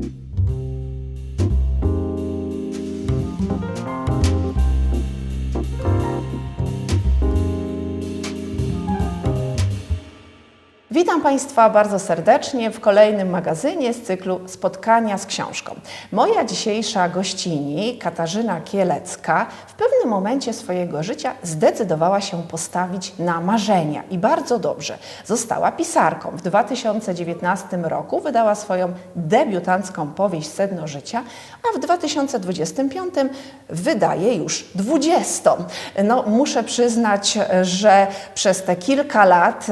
you Witam Państwa bardzo serdecznie w kolejnym magazynie z cyklu Spotkania z książką. Moja dzisiejsza gościni, Katarzyna Kielecka, w pewnym momencie swojego życia zdecydowała się postawić na marzenia i bardzo dobrze. Została pisarką. W 2019 roku wydała swoją debiutancką powieść Sedno Życia, a w 2025 wydaje już 20. No, muszę przyznać, że przez te kilka lat.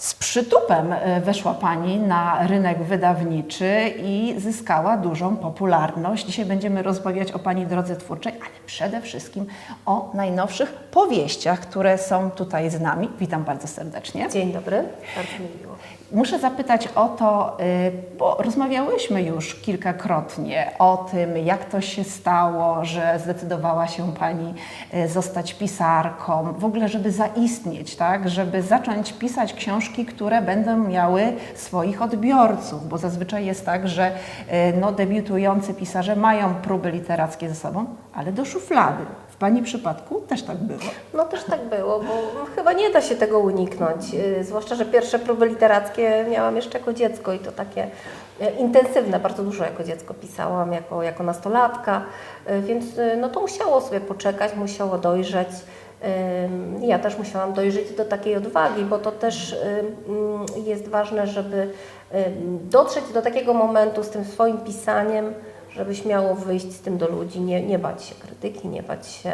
Z przytupem e, weszła Pani na rynek wydawniczy i zyskała dużą popularność. Dzisiaj będziemy rozmawiać o Pani drodze twórczej, ale przede wszystkim o najnowszych powieściach, które są tutaj z nami. Witam bardzo serdecznie. Dzień dobry, bardzo mi miło. Muszę zapytać o to, y, bo rozmawiałyśmy już kilkakrotnie o tym, jak to się stało, że zdecydowała się Pani y, zostać pisarką, w ogóle, żeby zaistnieć, tak? żeby zacząć pisać książki, które będą miały swoich odbiorców, bo zazwyczaj jest tak, że y, no, debiutujący pisarze mają próby literackie ze sobą, ale do szuflady. W Pani przypadku też tak było. No też tak było, bo chyba nie da się tego uniknąć. Yy, Zwłaszcza, że pierwsze próby literackie miałam jeszcze jako dziecko i to takie e, intensywne, bardzo dużo jako dziecko pisałam, jako, jako nastolatka, więc no to musiało sobie poczekać, musiało dojrzeć. Ja też musiałam dojrzeć do takiej odwagi, bo to też ym, jest ważne, żeby dotrzeć do takiego momentu z tym swoim pisaniem, żeby śmiało wyjść z tym do ludzi, nie, nie bać się krytyki, nie bać się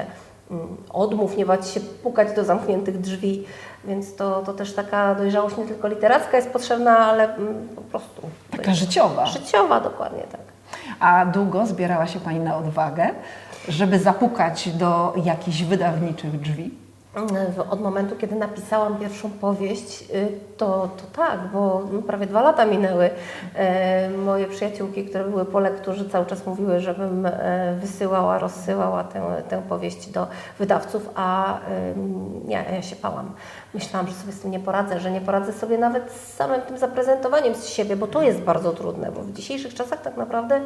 mm, odmów, nie bać się pukać do zamkniętych drzwi, więc to, to też taka dojrzałość nie tylko literacka jest potrzebna, ale mm, po prostu Taka życiowa. życiowa dokładnie tak. A długo zbierała się Pani na odwagę, żeby zapukać do jakichś wydawniczych drzwi? Od momentu, kiedy napisałam pierwszą powieść, y, to, to tak, bo no, prawie dwa lata minęły. E, Moje przyjaciółki, które były po lekturze, cały czas mówiły, żebym e, wysyłała, rozsyłała tę, tę powieść do wydawców, a ja, ja się bałam. Myślałam, że sobie z tym nie poradzę, że nie poradzę sobie nawet z samym tym zaprezentowaniem z siebie, bo to jest bardzo trudne, bo w dzisiejszych czasach tak naprawdę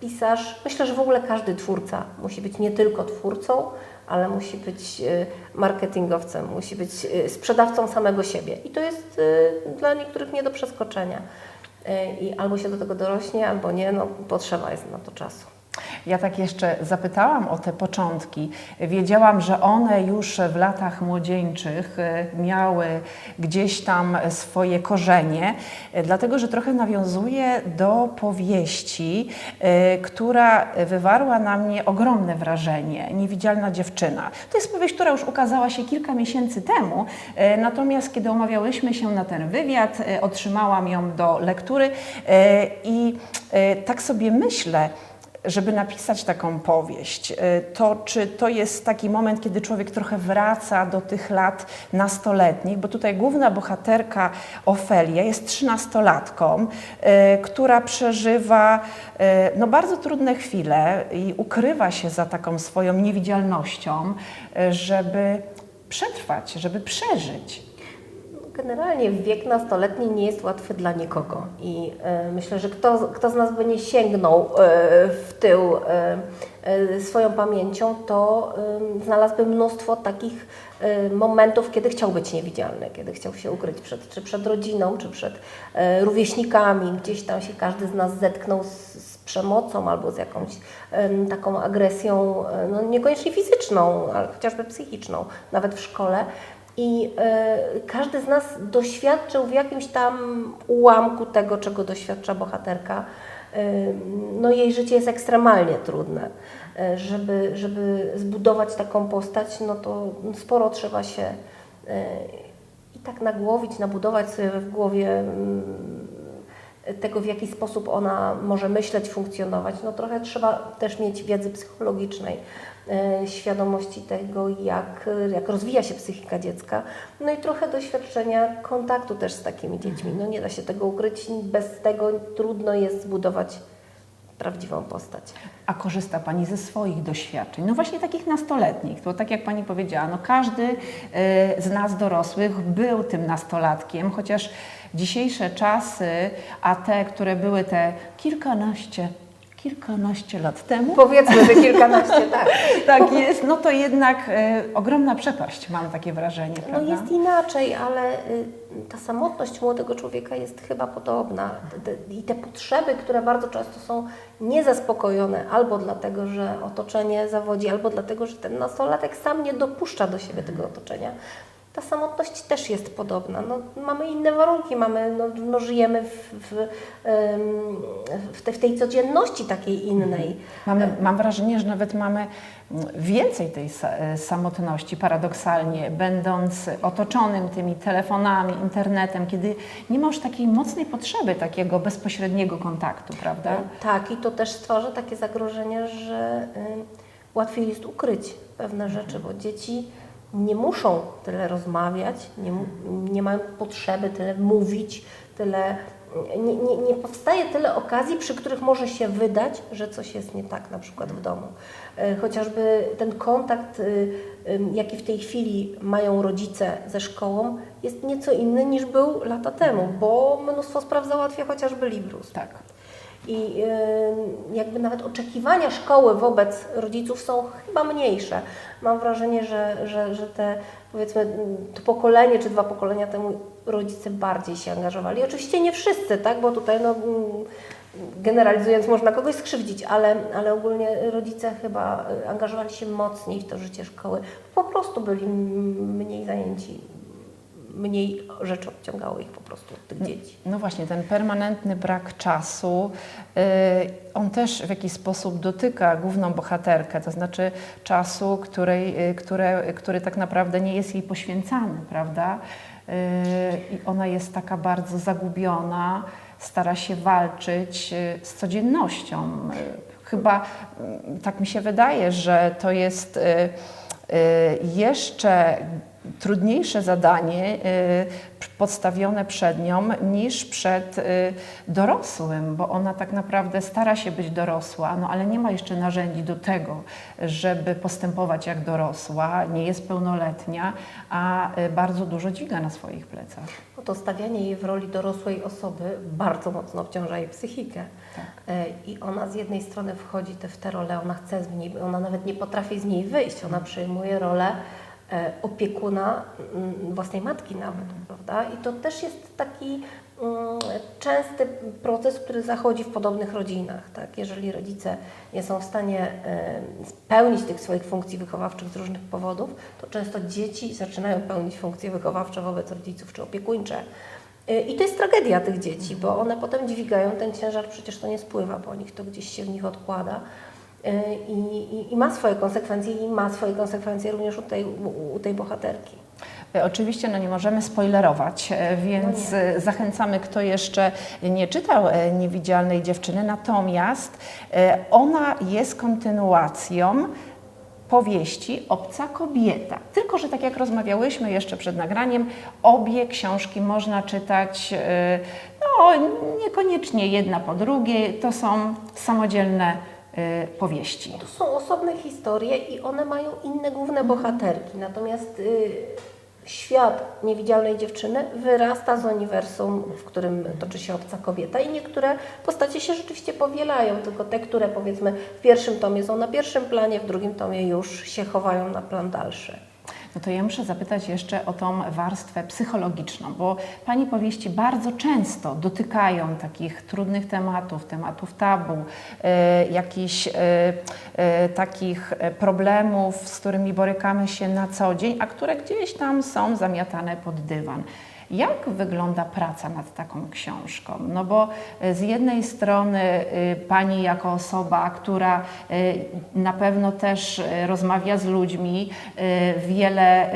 pisarz, myślę, że w ogóle każdy twórca musi być nie tylko twórcą, ale musi być y, marketingowcem, musi być y, sprzedawcą samego siebie. I to jest y, dla niektórych nie do przeskoczenia. I albo się do tego dorośnie, albo nie, no potrzeba jest na to czasu. Ja tak jeszcze zapytałam o te początki. Wiedziałam, że one już w latach młodzieńczych e, miały gdzieś tam swoje korzenie, e, dlatego że trochę nawiązuje do powieści, e, która wywarła na mnie ogromne wrażenie. Niewidzialna dziewczyna. To jest powieść, która już ukazała się kilka miesięcy temu, natomiast kiedy omawiałyśmy się na ten wywiad, otrzymałam ją do lektury i tak sobie myślę, żeby napisać taką powieść, y, to czy to jest taki moment, kiedy człowiek trochę wraca do tych lat nastoletnich, bo tutaj główna bohaterka Ofelia jest trzynastolatką, y, która przeżywa y, no, bardzo trudne chwile i ukrywa się za taką swoją niewidzialnością, żeby przetrwać, żeby przeżyć. Generalnie wiek nastoletni nie jest łatwy dla nikogo i e, myślę, że kto, kto z nas by nie sięgnął e, w tył e, swoją pamięcią, to znalazłby mnóstwo takich momentów, kiedy chciał być niewidzialny, kiedy chciał się ukryć przed, czy przed rodziną, czy przed rówieśnikami. Gdzieś tam się każdy z nas zetknął z, z przemocą albo z jakąś taką agresją, no niekoniecznie fizyczną, ale chociażby psychiczną, nawet w szkole. I e, każdy z nas doświadczył w jakimś tam ułamku tego, czego doświadcza bohaterka. E, no jej życie jest ekstremalnie trudne. E, żeby, żeby zbudować taką postać, no to sporo trzeba się i tak nagłowić, nabudować sobie w głowie mm, tego, w jaki sposób ona może myśleć, funkcjonować. No trochę trzeba też mieć wiedzy psychologicznej, świadomości tego, jak, jak rozwija się psychika dziecka, no i trochę doświadczenia kontaktu też z takimi dziećmi. No nie da się tego ukryć, bez tego trudno jest zbudować prawdziwą postać. A korzysta Pani ze swoich doświadczeń, no właśnie takich nastoletnich, bo tak jak Pani powiedziała, no każdy e, z nas dorosłych był tym nastolatkiem, chociaż dzisiejsze czasy, a te, które były te kilkanaście, kilkanaście lat temu, Powiedzmy, że kilkanaście, tak. tak jest, no to jednak e, ogromna przepaść, mam takie wrażenie, No prawda? jest inaczej, ale y, ta samotność młodego człowieka jest chyba podobna. I te potrzeby, które bardzo często są niezaspokojone, albo dlatego, że otoczenie zawodzi, albo dlatego, że ten nastolatek sam nie dopuszcza do siebie tego otoczenia. Ta samotność też jest podobna. No, mamy inne warunki, mamy, no, no, żyjemy w, w, w, te, w tej codzienności takiej innej. Mamy, mam wrażenie, że nawet mamy więcej tej e, samotności, paradoksalnie, będąc otoczonym tymi telefonami, internetem, kiedy nie ma już takiej mocnej potrzeby takiego bezpośredniego kontaktu, prawda? Tak, i to też stwarza takie zagrożenie, że łatwiej jest ukryć pewne rzeczy, bo dzieci nie muszą tyle rozmawiać, nie, nie mają potrzeby tyle mówić, tyle. Nie, nie, nie powstaje tyle okazji, przy których może się wydać, że coś jest nie tak, na przykład w domu. Y, Chociażby ten kontakt, y, jaki w tej chwili mają rodzice ze szkołą, jest nieco inny niż był lata temu, bo mnóstwo spraw załatwia chociażby Librus. Tak. I jakby nawet oczekiwania szkoły wobec rodziców są chyba mniejsze. Mam wrażenie, że, że, że te powiedzmy to pokolenie czy dwa pokolenia temu rodzice bardziej się angażowali. Oczywiście nie wszyscy, tak, bo tutaj no, mm, generalizując można kogoś skrzywdzić, ale, ale ogólnie rodzice chyba y, angażowali się mocniej w to życie szkoły. Po prostu byli mniej zajęci, mniej rzeczy odciągało ich po prostu od tych dzieci. No właśnie, ten permanentny brak czasu, y, on też w jakiś sposób dotyka główną bohaterkę, to znaczy czasu, której, y, które, który tak naprawdę nie jest jej poświęcany, prawda? Y, I ona jest taka bardzo zagubiona, stara się walczyć y, z codziennością. Chyba y, tak mi się wydaje, że to jest jeszcze trudniejsze zadanie y, podstawione przed nią niż przed y, dorosłym, bo ona tak naprawdę stara się być dorosła, no ale nie ma jeszcze narzędzi do tego, żeby postępować jak dorosła, nie jest pełnoletnia, a y, bardzo dużo dźwiga na swoich plecach. No to stawianie jej w roli dorosłej osoby bardzo mocno obciąża jej psychikę. E, I ona z jednej strony wchodzi te- w tę rolę, ona chce z niej, ona nawet nie potrafi z niej wyjść, ona przyjmuje rolę opiekuna mm, własnej matki nawet, prawda? I to też jest taki mm, częsty proces, który zachodzi w podobnych rodzinach, tak? Jeżeli rodzice nie są w stanie e, spełnić tych swoich funkcji wychowawczych z różnych powodów, to często dzieci zaczynają pełnić funkcje wychowawcze wobec rodziców czy opiekuńcze. Y, I to jest tragedia tych dzieci, bo one potem dźwigają ten ciężar, przecież to nie spływa, bo nich to gdzieś się w nich odkłada. Y, I, i, I ma swoje konsekwencje i ma swoje konsekwencje również u tej, u, tej bohaterki. E, Oczywiście no nie możemy spoilerować, e, więc No e, zachęcamy, kto jeszcze nie czytał e, Niewidzialnej Dziewczyny. Natomiast e, ona jest kontynuacją powieści Obca kobieta. Tylko, że tak jak rozmawiałyśmy jeszcze przed nagraniem, obie książki można czytać e, no, niekoniecznie jedna po drugiej. To są samodzielne e, powieści. To są osobne historie i one mają inne główne bohaterki, natomiast y, świat niewidzialnej dziewczyny wyrasta z uniwersum, w którym toczy się obca kobieta i niektóre postacie się rzeczywiście powielają, tylko te, które powiedzmy w pierwszym tomie są na pierwszym planie, w drugim tomie już się chowają na plan dalszy. No to ja muszę zapytać jeszcze o tą warstwę psychologiczną, bo Pani powieści bardzo często dotykają takich trudnych tematów, tematów tabu, e, jakichś e, e, takich problemów, z którymi borykamy się na co dzień, a które gdzieś tam są zamiatane pod dywan. Jak wygląda praca nad taką książką? No bo e, z jednej strony e, Pani jako osoba, która e, na pewno też rozmawia z ludźmi, wiele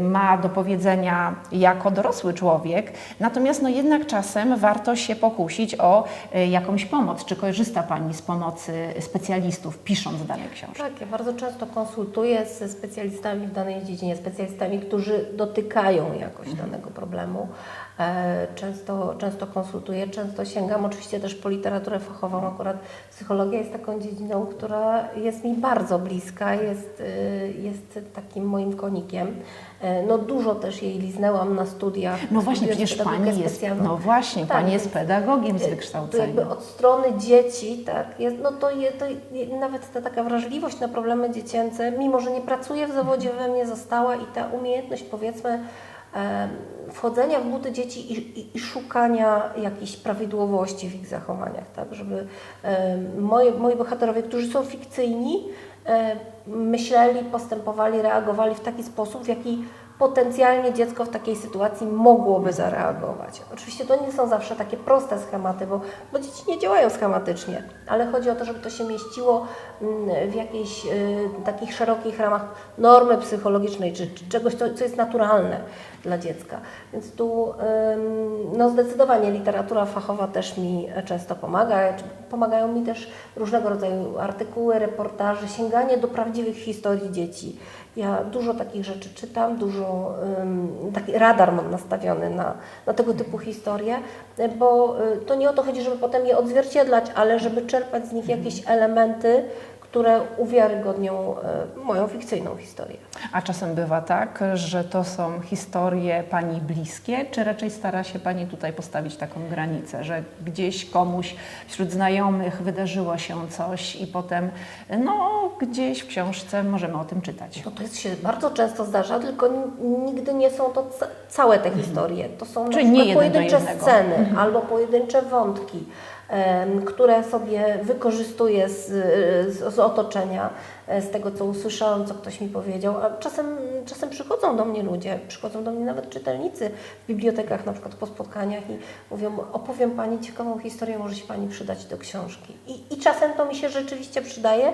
ma do powiedzenia jako dorosły człowiek, natomiast no jednak czasem warto się pokusić o jakąś pomoc. Czy korzysta Pani z pomocy specjalistów pisząc dane książki? Tak, ja bardzo często konsultuję ze specjalistami w danej dziedzinie, specjalistami, którzy dotykają jakoś danego problemu. Temu. E, Często, często konsultuję, często sięgam oczywiście też po literaturę fachową. Akurat psychologia jest taką dziedziną, która jest mi bardzo bliska, jest, y, jest takim moim konikiem. E, No dużo też jej liznęłam na studiach. No właśnie, przecież Pani jest, no właśnie, Tak, Pani jest pedagogiem z to wykształcenia. jakby od strony dzieci, tak, jest, no to, je, to nawet ta taka wrażliwość na problemy dziecięce, mimo że nie pracuję w zawodzie, we mnie została i ta umiejętność powiedzmy wchodzenia w buty dzieci i, i, i szukania jakichś prawidłowości w ich zachowaniach, tak, żeby moje, moi bohaterowie, którzy są fikcyjni, myśleli, postępowali, reagowali w taki sposób, w jaki potencjalnie dziecko w takiej sytuacji mogłoby zareagować. Oczywiście to nie są zawsze takie proste schematy, bo, bo dzieci nie działają schematycznie, ale chodzi o to, żeby to się mieściło mm, w jakichś y, takich szerokich ramach normy psychologicznej, czy, czy czegoś, co, co jest naturalne dla dziecka. Więc tu ym, no zdecydowanie literatura fachowa też mi często pomaga. Pomagają mi też różnego rodzaju artykuły, reportaże, sięganie do prawdziwych historii dzieci. Ja dużo takich rzeczy czytam, dużo taki radar mam nastawiony na, na tego typu historie, y, bo y, to nie o to chodzi, żeby potem je odzwierciedlać, ale żeby czerpać z nich jakieś elementy, które uwiarygodnią y, moją fikcyjną historię. A czasem bywa tak, że to są historie Pani bliskie, czy raczej stara się Pani tutaj postawić taką granicę, że gdzieś komuś wśród znajomych wydarzyło się coś i potem no gdzieś w książce możemy o tym czytać. No to jest, się bardzo często zdarza, tylko nigdy nie są to ca- całe te historie. To są Czyli na nie pojedyncze sceny albo pojedyncze wątki, które sobie wykorzystuję z, z, z otoczenia, z tego, co usłyszałam, co ktoś mi powiedział. A czasem, czasem przychodzą do mnie ludzie, przychodzą do mnie nawet czytelnicy w bibliotekach, na przykład po spotkaniach i mówią, opowiem Pani ciekawą historię, może się Pani przydać do książki. I, i czasem to mi się rzeczywiście przydaje,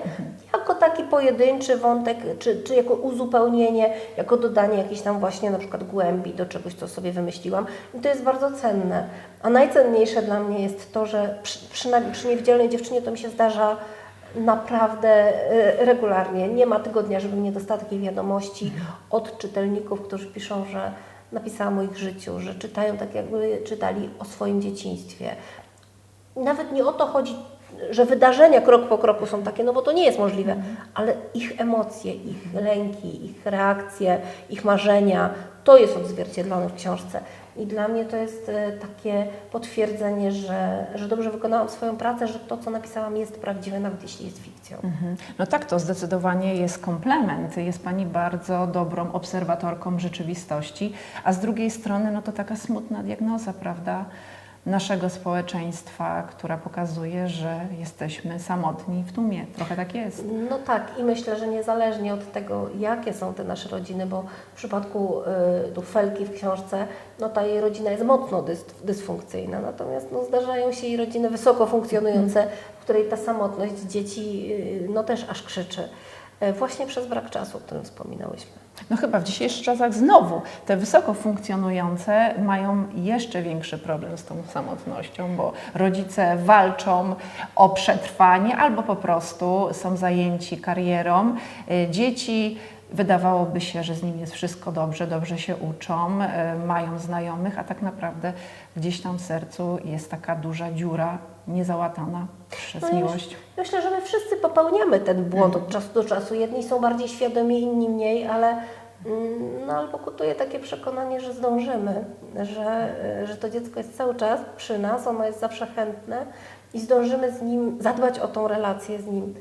jako taki pojedynczy wątek, czy, czy jako uzupełnienie, jako dodanie jakiejś tam właśnie na przykład głębi do czegoś, co sobie wymyśliłam. I to jest bardzo cenne. A najcenniejsze dla mnie jest to, że przy, przy, przy niewidzialnej dziewczynie to mi się zdarza naprawdę e, regularnie. Nie ma tygodnia, żebym nie dostała takiej wiadomości od czytelników, którzy piszą, że napisałam o ich życiu, że czytają tak, jakby czytali o swoim dzieciństwie. Nawet nie o to chodzi, że wydarzenia krok po kroku są takie, no bo to nie jest możliwe, ale ich emocje, ich lęki, ich reakcje, ich marzenia, to jest odzwierciedlone w książce. I dla mnie to jest e, takie potwierdzenie, że, że dobrze wykonałam swoją pracę, że to, co napisałam, jest prawdziwe, nawet jeśli jest fikcją. Mhm. No tak, to zdecydowanie jest komplement. Jest Pani bardzo dobrą obserwatorką rzeczywistości, a z drugiej strony no to taka smutna diagnoza, prawda, naszego społeczeństwa, która pokazuje, że jesteśmy samotni w tłumie. Trochę tak jest. No tak, i myślę, że niezależnie od tego, jakie są te nasze rodziny, bo w przypadku y, Felki w książce, no ta jej rodzina jest mocno dys, dysfunkcyjna, natomiast no, zdarzają się i rodziny wysoko funkcjonujące, w której ta samotność dzieci y, no też aż krzyczy. Y, Właśnie przez brak czasu, o którym wspominałyśmy. No chyba w dzisiejszych czasach znowu te wysoko funkcjonujące mają jeszcze większy problem z tą samotnością, bo rodzice walczą o przetrwanie albo po prostu są zajęci karierą. Y, Dzieci wydawałoby się, że z nimi jest wszystko dobrze, dobrze się uczą, y, mają znajomych, a tak naprawdę gdzieś tam w sercu jest taka duża dziura niezałatana przez No miłość. Myślę, że my wszyscy popełniamy ten błąd od czasu do czasu. Jedni są bardziej świadomi, inni mniej, ale, mm, no, ale pokutuje takie przekonanie, że zdążymy, że, że to dziecko jest cały czas przy nas, ono jest zawsze chętne i zdążymy z nim zadbać o tą relację z nim.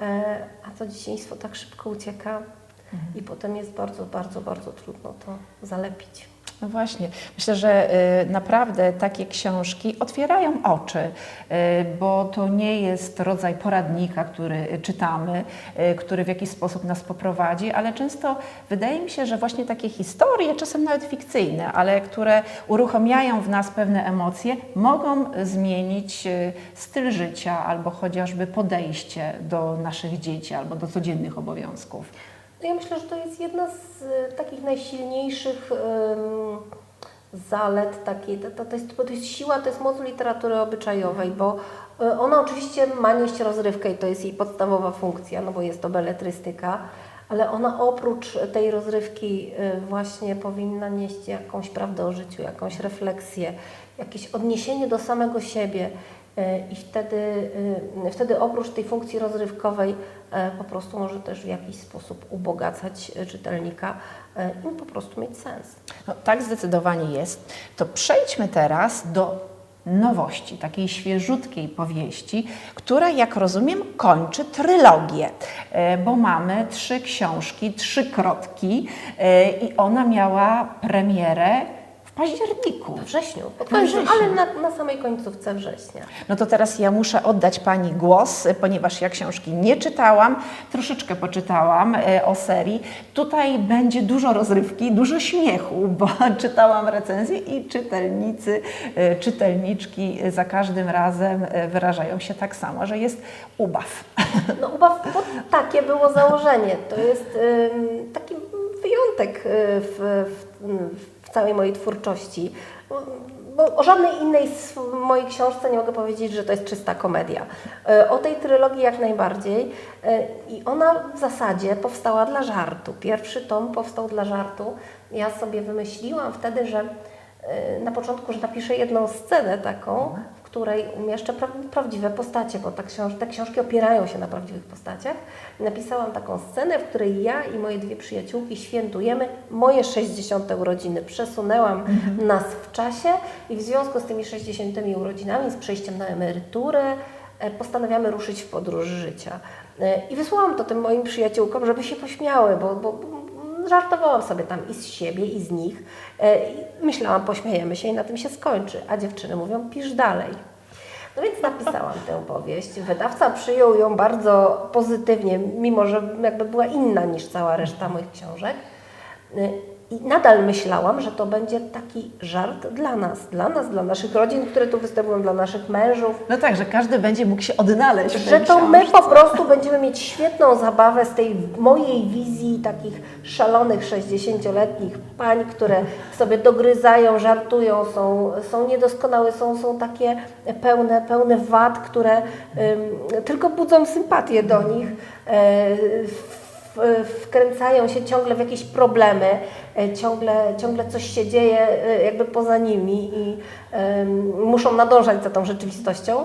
E, A to dzieciństwo tak szybko ucieka i potem jest bardzo, bardzo, bardzo trudno to zalepić. No właśnie, myślę, że y, naprawdę takie książki otwierają oczy, y, bo to nie jest rodzaj poradnika, który czytamy, y, który w jakiś sposób nas poprowadzi, ale często wydaje mi się, że właśnie takie historie, czasem nawet fikcyjne, ale które uruchamiają w nas pewne emocje, mogą zmienić styl życia albo chociażby podejście do naszych dzieci albo do codziennych obowiązków. Ja myślę, że to jest jedna z e, takich najsilniejszych zalet takiej, to, to, jest, to jest siła, to jest moc literatury obyczajowej, bo e, ona oczywiście ma nieść rozrywkę i to jest jej podstawowa funkcja, no bo jest to beletrystyka, ale ona oprócz tej rozrywki y, właśnie powinna nieść jakąś prawdę o życiu, jakąś refleksję, jakieś odniesienie do samego siebie. Y, I wtedy, y, wtedy oprócz tej funkcji rozrywkowej e, po prostu może też w jakiś sposób ubogacać e, czytelnika e, i po prostu mieć sens. No, tak zdecydowanie jest. To przejdźmy teraz do nowości, takiej świeżutkiej powieści, która, jak rozumiem, kończy trylogię, e, bo mamy trzy książki, trzy krotki e, i ona miała premierę w październiku. We wrześniu, wrześniu. ale na, na samej końcówce września. No to teraz ja muszę oddać Pani głos, y, ponieważ ja książki nie czytałam, troszeczkę poczytałam y, o serii. Tutaj będzie dużo rozrywki, dużo śmiechu, bo czytałam recenzje i czytelnicy, y, czytelniczki za każdym razem wyrażają się tak samo, że jest ubaw. No ubaw, bo takie było założenie. To jest taki wyjątek w, w, w całej mojej twórczości. Bo o żadnej innej mojej książce nie mogę powiedzieć, że to jest czysta komedia. Y, O tej trylogii jak najbardziej. Y, I ona w zasadzie powstała dla żartu. Pierwszy tom powstał dla żartu. Ja sobie wymyśliłam wtedy, że y, na początku, że napiszę jedną scenę taką, której umieszczę pra prawdziwe postacie, bo ta książ te książki opierają się na prawdziwych postaciach. Napisałam taką scenę, w której ja i moje dwie przyjaciółki świętujemy moje 60. urodziny. Przesunęłam nas w czasie i w związku z tymi 60. urodzinami, z przejściem na emeryturę, e, postanawiamy ruszyć w podróż życia. E, I wysłałam to tym moim przyjaciółkom, żeby się pośmiały, bo bo żartowałam sobie tam i z siebie, i z nich. E, Myślałam, pośmiejemy się i na tym się skończy. A dziewczyny mówią, pisz dalej. No więc napisałam tę powieść. Wydawca przyjął ją bardzo pozytywnie, mimo że jakby była inna niż cała reszta moich książek. I nadal myślałam, że to będzie taki żart dla nas, dla nas, dla naszych rodzin, które tu występują, dla naszych mężów, No tak, że każdy będzie mógł się odnaleźć. że to my po prostu będziemy mieć świetną zabawę z tej mojej wizji takich szalonych 60-letnich pań, które sobie dogryzają, żartują, są, są niedoskonałe, są, są takie pełne, pełne wad, które tylko budzą sympatię do nich. E, wkręcają się ciągle w jakieś problemy, e, ciągle, ciągle coś się dzieje e, jakby poza nimi i muszą nadążać za tą rzeczywistością.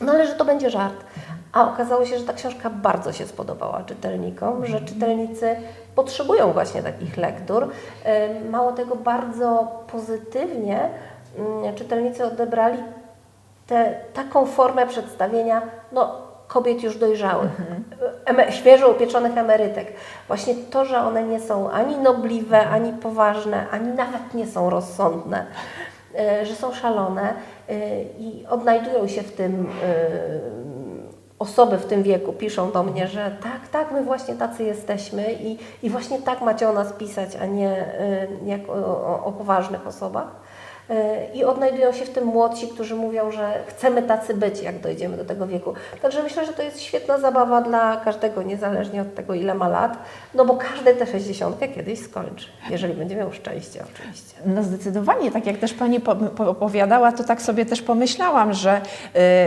No ale że to będzie żart. A okazało się, że ta książka bardzo się spodobała czytelnikom, że czytelnicy potrzebują właśnie takich lektur. Mało tego, bardzo pozytywnie mm, czytelnicy odebrali tę taką formę przedstawienia no, kobiet już dojrzałych, eme, świeżo upieczonych emerytek. Właśnie to, że one nie są ani nobliwe, ani poważne, ani nawet nie są rozsądne, e, że są szalone e, i odnajdują się w tym e, osoby w tym wieku piszą do mnie, że tak, tak, my właśnie tacy jesteśmy i, i właśnie tak macie o nas pisać, a nie y, jak o, o, o poważnych osobach. I odnajdują się w tym młodsi, którzy mówią, że chcemy tacy być, jak dojdziemy do tego wieku. Także myślę, że to jest świetna zabawa dla każdego, niezależnie od tego, ile ma lat, no bo każdy tę 60 kiedyś skończy, jeżeli będzie miał szczęście oczywiście. No zdecydowanie, tak jak też Pani po- po- opowiadała, to tak sobie też pomyślałam, że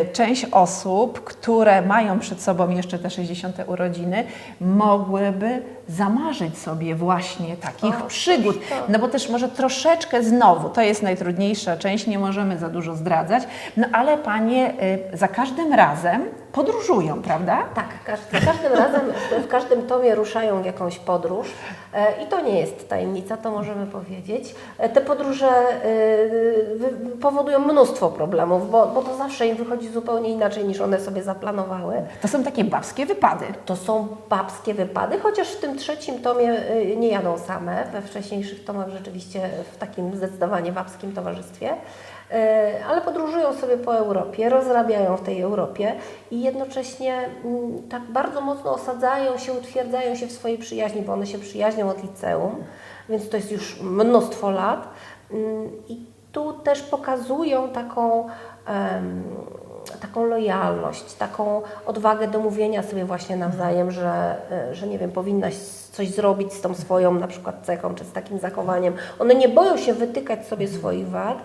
y, część osób, które mają przed sobą jeszcze te 60 urodziny, mogłyby zamarzyć sobie właśnie takich O, przygód. No bo też może troszeczkę znowu, to jest najtrudniejsza część, nie możemy za dużo zdradzać, no ale Panie y, za każdym razem podróżują, prawda? Tak, każ- za każdym razem, w każdym tomie ruszają w jakąś podróż e, i to nie jest tajemnica, to możemy powiedzieć. E, Te podróże e, powodują mnóstwo problemów, bo, bo to zawsze im wychodzi zupełnie inaczej niż one sobie zaplanowały. To są takie babskie wypady. To są babskie wypady, chociaż w tym trzecim tomie nie jadą same. We wcześniejszych tomach rzeczywiście w takim zdecydowanie babskim towarzystwie. Y, Ale podróżują sobie po Europie, rozrabiają w tej Europie i jednocześnie mm, tak bardzo mocno osadzają się, utwierdzają się w swojej przyjaźni, bo one się przyjaźnią od liceum, więc to jest już mnóstwo lat. Ym, I tu też pokazują taką, taką lojalność, taką odwagę do mówienia sobie właśnie nawzajem, że, e, że nie wiem, powinnaś coś zrobić z tą swoją na przykład cechą, czy z takim zachowaniem. One nie boją się wytykać sobie swoich wad,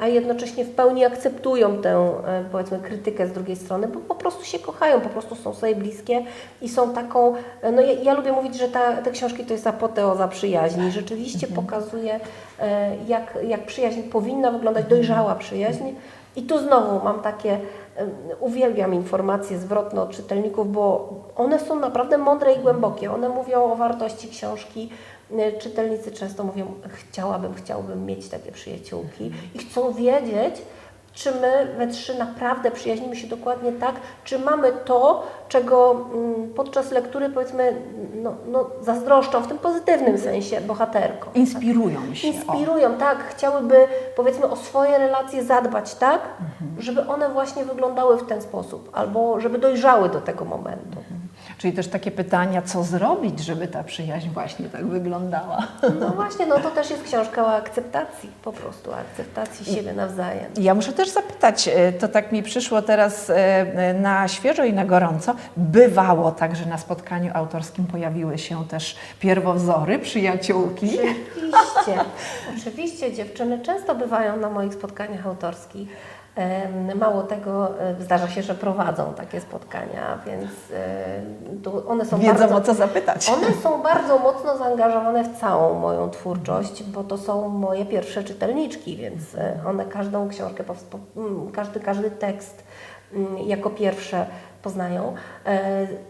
a jednocześnie w pełni akceptują tę, e, powiedzmy, krytykę z drugiej strony, bo po prostu się kochają, po prostu są sobie bliskie i są taką, e, no ja, ja lubię mówić, że ta, te książki to jest apoteoza przyjaźni. Rzeczywiście pokazuje, e, jak, jak przyjaźń powinna wyglądać, dojrzała przyjaźń. I tu znowu mam takie, uwielbiam informacje zwrotne od czytelników, bo one są naprawdę mądre i głębokie. One mówią o wartości książki. E, Czytelnicy często mówią, chciałabym, chciałbym mieć takie przyjaciółki i chcą wiedzieć, czy my we trzy naprawdę przyjaźnimy się dokładnie tak, czy mamy to, czego mm, podczas lektury powiedzmy no, no, zazdroszczą w tym pozytywnym sensie bohaterkom. Inspirują się. o. Inspirują, tak, chciałyby powiedzmy o swoje relacje zadbać, tak, żeby one właśnie wyglądały w ten sposób, albo żeby dojrzały do tego momentu. Czyli też takie pytania, co zrobić, żeby ta przyjaźń właśnie tak wyglądała. No właśnie, no to też jest książka o akceptacji, po prostu akceptacji siebie nawzajem. Ja muszę też zapytać, e, to tak mi przyszło teraz e, na świeżo i na gorąco. Bywało tak, że na spotkaniu autorskim pojawiły się też pierwowzory, przyjaciółki. Oczywiście, oczywiście dziewczyny często bywają na moich spotkaniach autorskich. Mało tego, e, zdarza się, że prowadzą takie spotkania, więc e, one są Wiedzą bardzo... o co zapytać. One są bardzo mocno zaangażowane w całą moją twórczość, bo to są moje pierwsze czytelniczki, więc e, one każdą książkę, mm, każdy, każdy tekst mm, jako pierwsze poznają.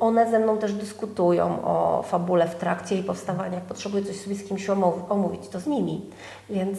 One ze mną też dyskutują o fabule w trakcie jej powstawania. Jak potrzebuję coś sobie z kimś omów- omówić, to z nimi. Więc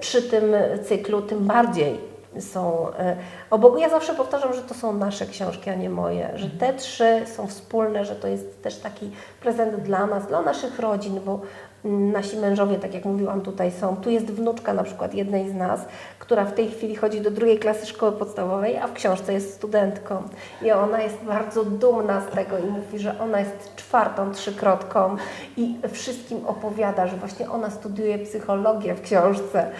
przy tym cyklu tym bardziej są e, obok. Ja zawsze powtarzam, że to są nasze książki, a nie moje, że te trzy są wspólne, że to jest też taki prezent dla nas, dla naszych rodzin, bo nasi mężowie, tak jak mówiłam, tutaj są. Tu jest wnuczka na przykład jednej z nas, która w tej chwili chodzi do drugiej klasy szkoły podstawowej, a w książce jest studentką. I ona jest bardzo dumna z tego i mówi, że ona jest czwartą trzykrotką i wszystkim opowiada, że właśnie ona studiuje psychologię w książce.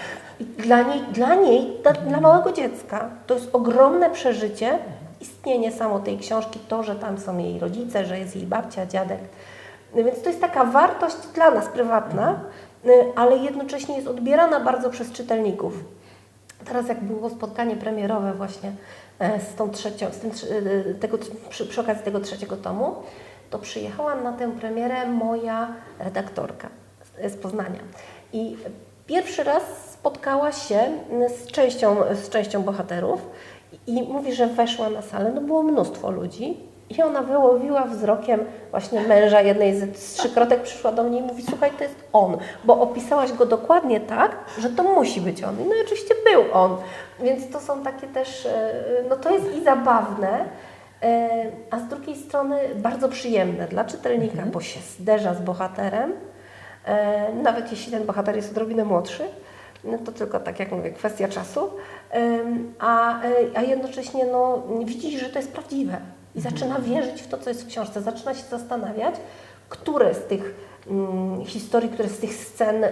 Dla niej, dla, niej dla, dla małego dziecka to jest ogromne przeżycie, istnienie samo tej książki, to, że tam są jej rodzice, że jest jej babcia, dziadek. Więc to jest taka wartość dla nas prywatna, y, ale jednocześnie jest odbierana bardzo przez czytelników. Teraz jak było spotkanie premierowe właśnie e, z tą trzecią, z tym, trze- e, tego, przy, przy okazji tego trzeciego tomu, to przyjechała na tę premierę moja redaktorka z Poznania. I pierwszy raz spotkała się z częścią, z częścią bohaterów i mówi, że weszła na salę, no było mnóstwo ludzi i ona wyłowiła wzrokiem właśnie męża jednej z, z trzykrotek, przyszła do mnie i mówi, słuchaj, to jest on, bo opisałaś go dokładnie tak, że to musi być on. I no i oczywiście był on. Więc to są takie też, e, no to jest i zabawne, e, a z drugiej strony bardzo przyjemne dla czytelnika, bo się zderza z bohaterem, e, nawet jeśli ten bohater jest odrobinę młodszy, no to tylko tak jak mówię, kwestia czasu, a, e, a jednocześnie no, widzi, że to jest prawdziwe i zaczyna wierzyć w to, co jest w książce, zaczyna się zastanawiać, które z tych mm, historii, które z tych scen, y,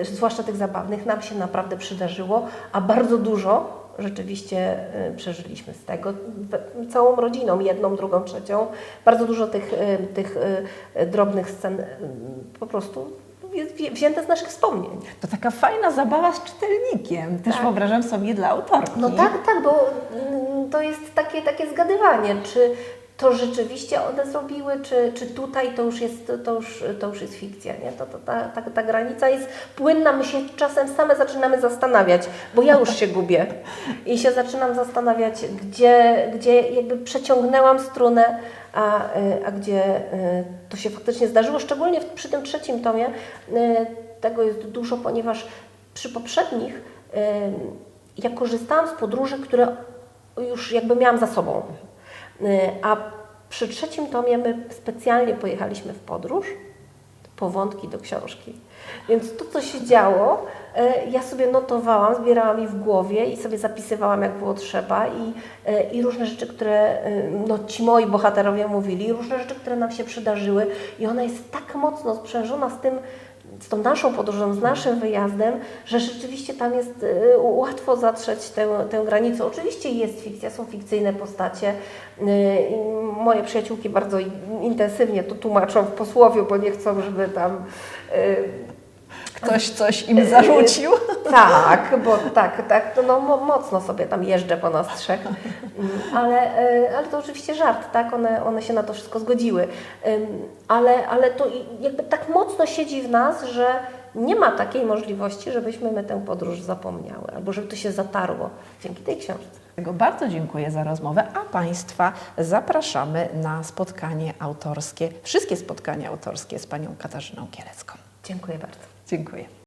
y, zwłaszcza tych zabawnych, nam się naprawdę przydarzyło, a bardzo dużo rzeczywiście przeżyliśmy z tego, w- całą rodziną, jedną, drugą, trzecią. Bardzo dużo tych, tych drobnych scen po prostu jest wzię- wzięte z naszych wspomnień. To taka fajna zabawa z czytelnikiem. Też Tak. wyobrażam sobie dla autorki. No tak, tak, bo mm, to jest takie, takie zgadywanie, czy to rzeczywiście one zrobiły, czy, czy tutaj to już jest, to już, to już jest fikcja, nie? To, to, ta, ta, ta granica jest płynna, my się czasem same zaczynamy zastanawiać, bo ja już się gubię i się zaczynam zastanawiać, gdzie, gdzie jakby przeciągnęłam strunę, a, y, a gdzie y, to się faktycznie zdarzyło, szczególnie przy tym trzecim tomie y, tego jest dużo, ponieważ przy poprzednich ja korzystałam z podróży, które już jakby miałam za sobą. Y, A przy trzecim tomie my specjalnie pojechaliśmy w podróż po wątki do książki. Więc to, co się działo, y, ja sobie notowałam, zbierałam je w głowie i sobie zapisywałam, jak było trzeba i, y, i różne rzeczy, które no, ci moi bohaterowie mówili, różne rzeczy, które nam się przydarzyły i ona jest tak mocno sprzężona z tym, z tą naszą podróżą, z naszym wyjazdem, że rzeczywiście tam jest y, łatwo zatrzeć tę, tę granicę. Oczywiście jest fikcja, są fikcyjne postacie. Y, Moje przyjaciółki bardzo intensywnie to tłumaczą w posłowiu, bo nie chcą, żeby tam y, Ktoś coś im zarzucił. tak, bo tak, tak, to no, mo- mocno sobie tam jeżdżę po nas trzech, Mm, ale, e, ale to oczywiście żart, tak, one, one się na to wszystko zgodziły, ale, ale to jakby tak mocno siedzi w nas, że nie ma takiej możliwości, żebyśmy my tę podróż zapomniały, albo żeby to się zatarło dzięki tej książce. Bardzo dziękuję za rozmowę, a Państwa zapraszamy na spotkanie autorskie, wszystkie spotkania autorskie z Panią Katarzyną Kielecką. Dziękuję bardzo. Dziękuję.